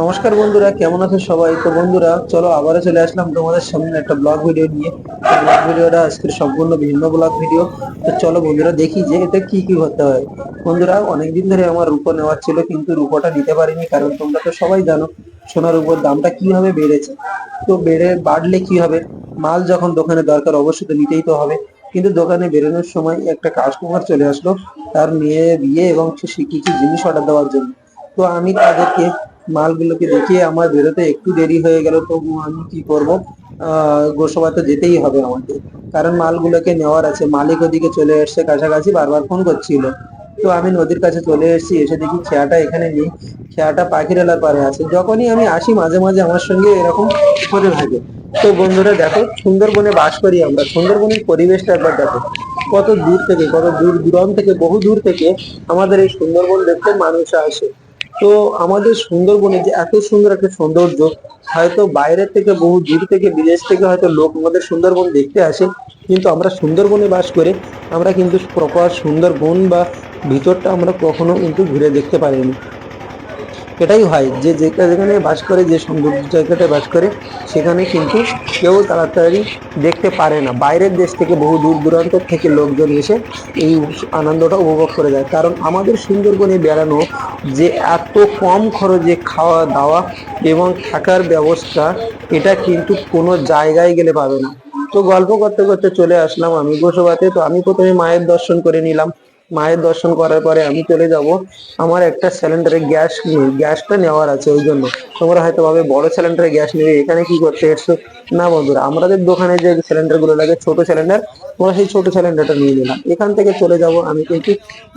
নমস্কার বন্ধুরা, কেমন আছো সবাই? তো বন্ধুরা, চলো আবারও চলে আসলাম তোমাদের সামনে একটা ব্লগ ভিডিও নিয়ে। ব্লগ ভিডিওটা আজকের সম্পূর্ণ ভিন্ন ব্লগ ভিডিও তো চলো বন্ধুরা, দেখি যে এতে কি কি করতে হয়। বন্ধুরা, অনেকদিন ধরে আমার রূপো নেওয়ার ছিল, কিন্তু রূপোটা নিতে পারিনি, কারণ তোমরা তো সবাই জানো সোনার উপর দামটা কীভাবে বেড়েছে। তো বেড়ে, বাড়লে কি হবে? মাল যখন দোকানে দরকার, অবশ্যই তো নিতেই তো হবে। কিন্তু দোকানে বেরোনোর সময় একটা কাস্টমার চলে আসলো, তার মেয়ে বিয়ে এবং সে কিছু জিনিস অর্ডার দেওয়ার জন্য। তো আমি তাদেরকে মালগুলোকে দেখিয়ে আমার বেরোতে একটু দেরি হয়ে গেল তো আমি কি করব? গোসবা তো যেতেই হবে আমাকে। কারণ মালগুলোকে নেওয়ার আছে। মালিক ওদিকে চলে এসছে কাছাকাছি, বারবার ফোন করছিল। তো আমি নদীর কাছে চলে এসেছি, এসে দেখি খেয়াটা এখানে নেই। খেয়াটা পাখিরালার পারে আছে। যখনই আমি আসি, মাঝে মাঝে আমার সঙ্গে এরকম হতে থাকে। তো বন্ধুরা, দেখো, সুন্দরবনে বাস করি আমরা। সুন্দরবনের পরিবেশটা একবার দেখো। কত দূর থেকে, কত দূর দূরান্ত থেকে, বহু দূর থেকে আমাদের এই সুন্দরবন দেখতে মানুষ আসে। তো আমাদের সুন্দরবনে যে এত সুন্দর একটা সৌন্দর্য, হয়তো বাইরের থেকে বহু দূর থেকে, বিদেশ থেকে হয়তো লোক আমাদের সুন্দরবন দেখতে আসে। কিন্তু আমরা সুন্দরবনে বাস করে, আমরা কিন্তু প্রপার সুন্দরবন বা ভিতরটা আমরা কখনো কিন্তু ঘুরে দেখতে পারিনি। এটাই হয়। যে যেটা যেখানে বাস করে, যে জায়গাটায় বাস করে, সেখানে কিন্তু কেউ তাড়াতাড়ি দেখতে পারে না। বাইরের দেশ থেকে বহু দূর দূরান্ত থেকে লোকজন এসে এই আনন্দটা উপভোগ করে যায়। কারণ আমাদের সুন্দরবনে বেড়ানো যে এত কম খরচে খাওয়া দাওয়া এবং থাকার ব্যবস্থা, এটা কিন্তু কোনো জায়গায় গেলে পাবে না। তো গল্প করতে করতে চলে আসলাম আমি গোসবাতে। তো আমি প্রথমে মায়ের দর্শন করে নিলাম। মায়ের দর্শন করার পরে আমি চলে যাব। আমার একটা সিলিন্ডারে গ্যাস গ্যাসটা নেওয়ার আছে ওই জন্য। তোমরা হয়তো ভাবে বড় সিলিন্ডারে গ্যাস নেবে, এখানে কি করতে এসছো? না বন্ধুরা, আমাদের দোকানে যে সিলিন্ডারগুলো লাগে, ছোট সিলিন্ডার তোমরা সেই ছোট সিলিন্ডারটা নিয়ে নিলাম এখান থেকে চলে যাব আমি কিন্তু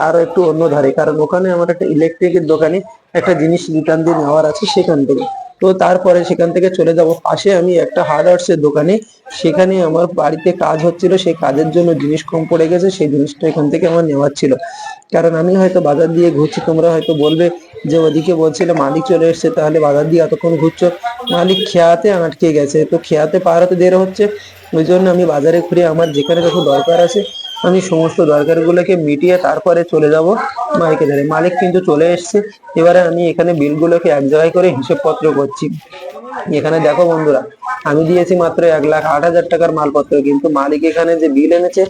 আরও একটু অন্য ধারে, কারণ ওখানে আমার একটা ইলেকট্রিকের দোকানে একটা জিনিস রিটার্ন দিয়ে নেওয়ার আছে সেখান থেকে। তো তারপরে সেখান থেকে চলে যাব। পাশে আমি একটা হার্ডওয়ার্স এর দোকানে সেখানে আমার বাড়িতে কাজ হচ্ছিল, সেই কাজের জন্য জিনিস কম পড়ে গেছে, সেই জিনিসটা এখান থেকে আমার নেওয়ার ছিল। কারণ আমি হয়তো বাজার দিয়ে ঘুরছি, তোমরা হয়তো বলবে যে ওদিকে বলছিলে মালিক চলে এসছে, তাহলে বাজার দিয়ে এতক্ষণ ঘুরছো। মালিক খেয়াতে আটকে গেছে, তো খেয়াতে পার দেরি হচ্ছে। ওই জন্য আমি বাজারে ঘুরে আমার যেখানে যখন দরকার আছে, আমি সমস্ত দরকারগুলোকে মিটিয়ে তারপরে চলে যাব মালিকের ধারে মালিক কিন্তু চলে এসছে, এবারে আমি এখানে বিলগুলোকে এক জায়গায় করে হিসেবপত্র করছি। এখানে দেখো বন্ধুরা আমি দিয়েছি মাত্র এক লাখ আট হাজার টাকার মালপত্র, কিন্তু মালিক এখানে যে বিল এনেছে,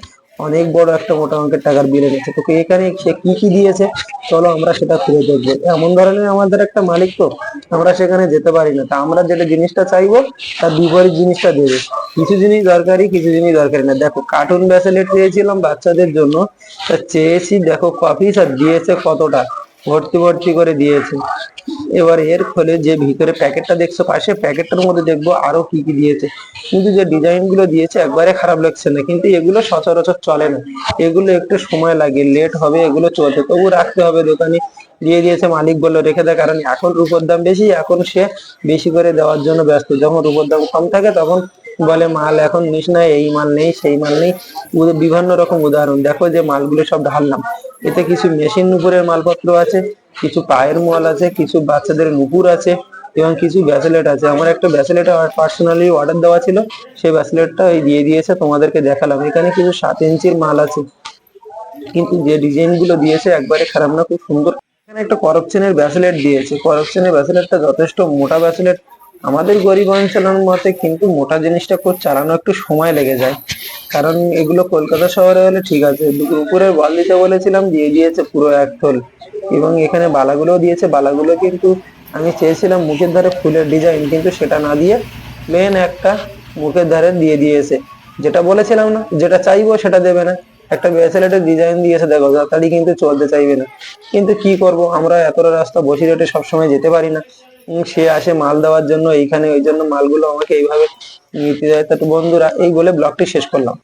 অনেক বড় একটা মোটা অঙ্কের টাকার বিল এনেছে। তোকে এখানে সে কি কি দিয়েছে, চলো আমরা সেটা খুঁজে দেখব। এমন ধরনের আমাদের একটা মালিক তো, আমরা সেখানে যেতে পারি না। তা আমরা যেটা জিনিসটা চাইব, তার বিপরীত জিনিসটা দেবে। কিছু জিনিস দরকারি, কিছু জিনিস দরকারি না। দেখো কার্টুন ব্যাসেলেট চেয়েছিলাম বাচ্চাদের জন্য। তা চেয়েছি, দেখো কফি আর দিয়েছে কতটা? ভর্তি ভর্তি করে দিয়েছে। এবার এর ফলে যে ভিতরে প্যাকেটটা দেখছ পাশে প্যাকেটটার মধ্যে দেখব আরও কি কি দিয়েছে। কিন্তু যে ডিজাইনগুলো দিয়েছে, একবারে খারাপ লাগছে না। কিন্তু এগুলো সচরাচর চলে না। এগুলো একটু সময় লাগে লেট হবে, এগুলো চলতে তবু রাখতে হবে দোকানে। দিয়ে দিয়েছে মালিক বলল, রেখে দেয় কারণ এখন রূপোর দাম বেশি, এখন সে বেশি করে দেওয়ার জন্য ব্যস্ত। যখন রূপোর দাম কম থাকে, তখন বলে, মাল এখন নিস না, এই মাল নেই, সেই মাল নেই। বিভিন্ন রকম উদাহরণ। দেখো যে মালগুলো সব ঢাললাম। এতে কিছু মেশিন উপরের মালপত্র আছে। কিছু পায়ের মল আছে, কিছু বাচ্চাদের নুপুর আছে এবং কিছু ব্যাসলেট আছে। আমার একটা ব্যাসলেট পার্সোনালি অর্ডার দেওয়া ছিল, সেই ব্যাসলেটটা এই দিয়ে দিয়েছে, তোমাদেরকে দেখালাম। এখানে কিছু সাত ইঞ্চির মাল আছে। কিন্তু যে ডিজাইনগুলো দিয়েছে একবারে খারাপ না, খুব সুন্দর। এখানে একটা করপশনের ব্যাসলেট দিয়েছে। করপশনের ব্যাসলেটটা যথেষ্ট মোটা ব্যাসলেট আমাদের গরিব অঞ্চলের মতে কিন্তু মোটা জিনিসটা খুব চালানো একটু সময় লেগে যায়। কারণ এগুলো কলকাতা শহরে হলে ঠিক আছে দু- উপরের বল দিতে বলেছিলাম, দিয়ে দিয়েছে পুরো এক থল। এবং এখানে বালাগুলো দিয়েছে, বালাগুলো কিন্তু আমি চেয়েছিলাম মুখের ধারে ফুলের ডিজাইন কিন্তু সেটা না দিয়ে মেন একটা মুখের ধারে দিয়ে দিয়েছে। যেটা বলেছিলাম না, যেটা চাইব সেটা দেবে না। একটা ব্রেসলেটের ডিজাইন দিয়েছে, দেখো, তাড়াতাড়ি কিন্তু চলতে চাইবে না। কিন্তু কি করব, আমরা এতটা রাস্তা বসিরহাটে সবসময় যেতে পারি না। সে আসে মাল দেওয়ার জন্য, এইখানে ওই জন্য মালগুলো আমাকে এইভাবে নিতে যায়। তা বন্ধুরা, এই বলে ব্লগটি শেষ করলাম।